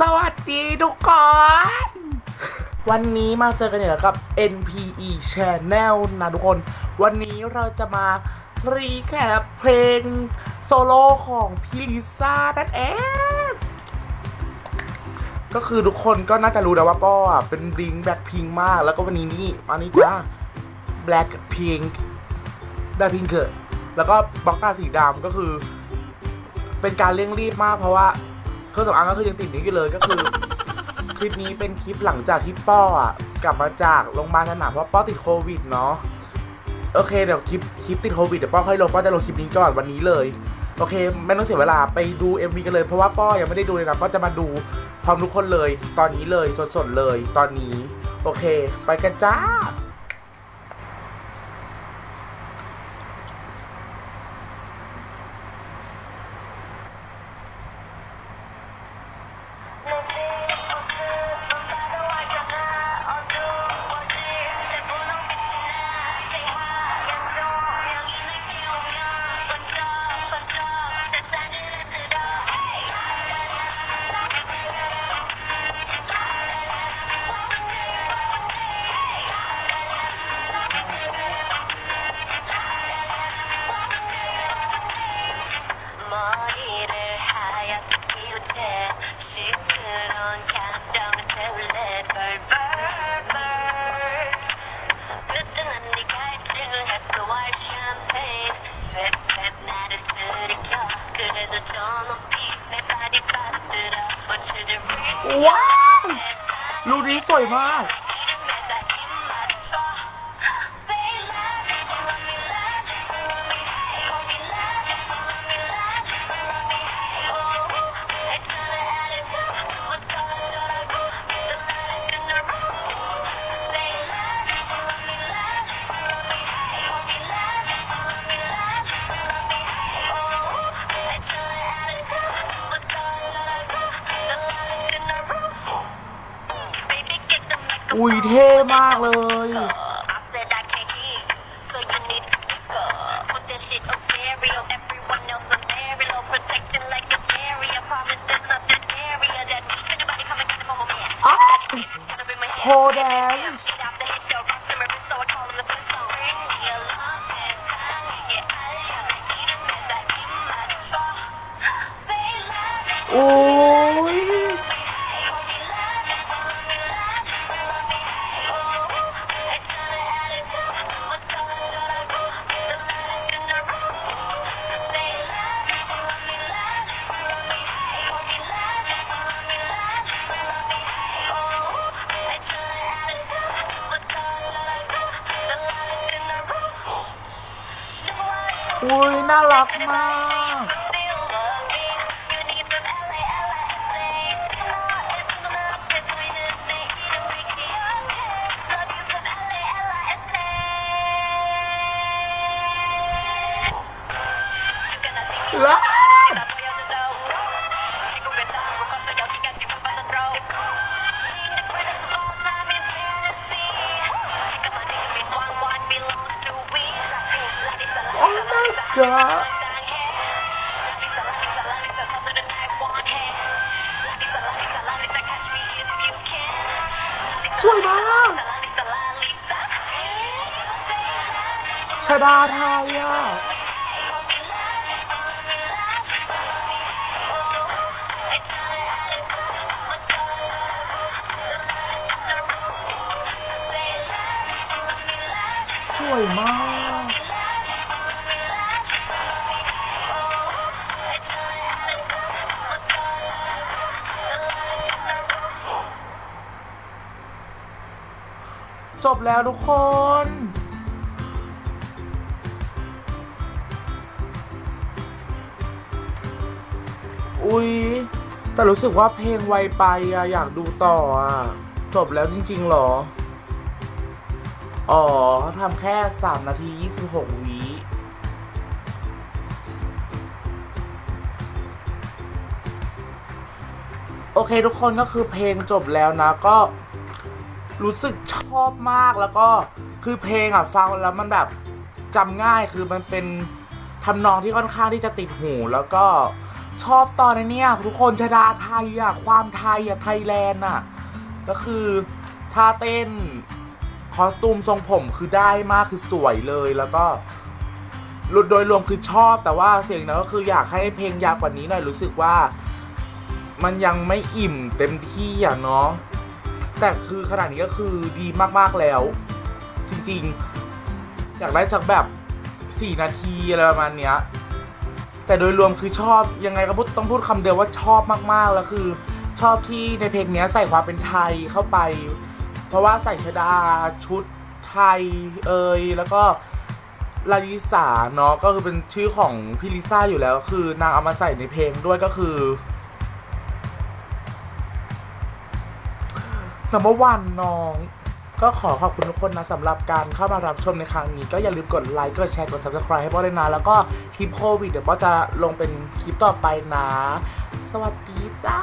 สวัสดีทุกคน วันนี้มาเจอกันอีกแล้วกับ NPE Channel นะทุกคน วันนี้เราจะมารีแคปเพลงโซโล่ของพี่ลิซ่านั่นเอง ก็คือทุกคนก็น่าจะรู้นะว่าป้อเป็นริงแบล็คพิงมาก แล้วก็วันนี้นี่อันนี้จ้าแบล็คพิงแบล็คพิงเกิดแล้วก็บล็อกหน้าสีดำก็คือ เป็นการเร่งรีบมากเพราะว่า เครื่องสำอางก็คือยังติดนี้อยู่เลยก็คือ คลิปนี้เป็นคลิปหลังจากที่ป้ออะกลับมาจากโรงพยาบาลสนามเพราะป้อติดโควิดเนาะโอเคเดี๋ยวคลิปคลิปติดโควิดเดี๋ยวป้อค่อยลงป้อจะลงคลิปนี้ก่อนวันนี้เลยโอเคไม่ต้องเสียเวลาไปดู MV กันเลยเพราะว่าป้อยังไม่ได้ดูเลยนะป้อจะมาดูพร้อมทุกคนเลย ตอนนี้เลยสดๆเลย ตอนนี้ โอเค ไปกันจ้า ว้าว รูปนี้สวยมาก อุ้ยเท่มากเลย โพแดนซ์โอ้ อุ้ยน่ารักมาก my god สวยมากชาดาไทยอะสวยมาก จบแล้วทุกคน อุ๊ยแต่รู้สึกว่าเพลงไวไปอะอยากดูต่ออะจบแล้วจริง ๆ หรอ อ๋อทำแค่ 3 นาที 26 วิโอเคทุกคนก็คือเพลงจบแล้วนะก็ รู้สึกชอบมากแล้วก็คือเพลงอะฟังแล้วมันแบบจำง่ายคือมันเป็นทำนองที่ค่อนข้างที่จะติดหูแล้วก็ชอบตอนนี้เนี่ยทุกคนชดาไทยอะความไทยอะไทยแลนด์อะก็คือท่าเต้นคอสตูมทรงผมคือได้มากคือสวยเลยแล้วก็โดยรวมคือชอบแต่ว่าเสียงนั้นก็คืออยากให้เพลงยาวกว่านี้หน่อยรู้สึกว่า มันยังไม่อิ่มเต็มที่อะเนาะ แต่คือขนาดนี้ก็คือดีมากๆแล้ว จริงๆ อยากได้สักแบบ 4 นาทีอะไรประมาณเนี้ยแต่โดยรวมคือชอบยังไงก็พูดต้องพูดคำเดียวว่าชอบมากๆแล้วคือชอบที่ในเพลงนี้ใส่ความเป็นไทยเข้าไป เพราะว่าใส่ชดาชุดไทยเอยแล้วก็ลาลิสาเนาะก็คือเป็นชื่อของพี่ลิซ่าอยู่แล้ว คือนางเอามาใส่ในเพลงด้วยก็คือ นัมเบอร์วันน้อง ก็ขอขอบคุณทุกคนนะสำหรับการเข้ามารับชมในครั้งนี้ ก็อย่าลืมกดไลค์กดแชร์กด subscribe ให้ป้อด้วยนะ แล้วก็คลิปโควิดเดี๋ยวป้อจะลงเป็นคลิปต่อไปนะ สวัสดีจ้า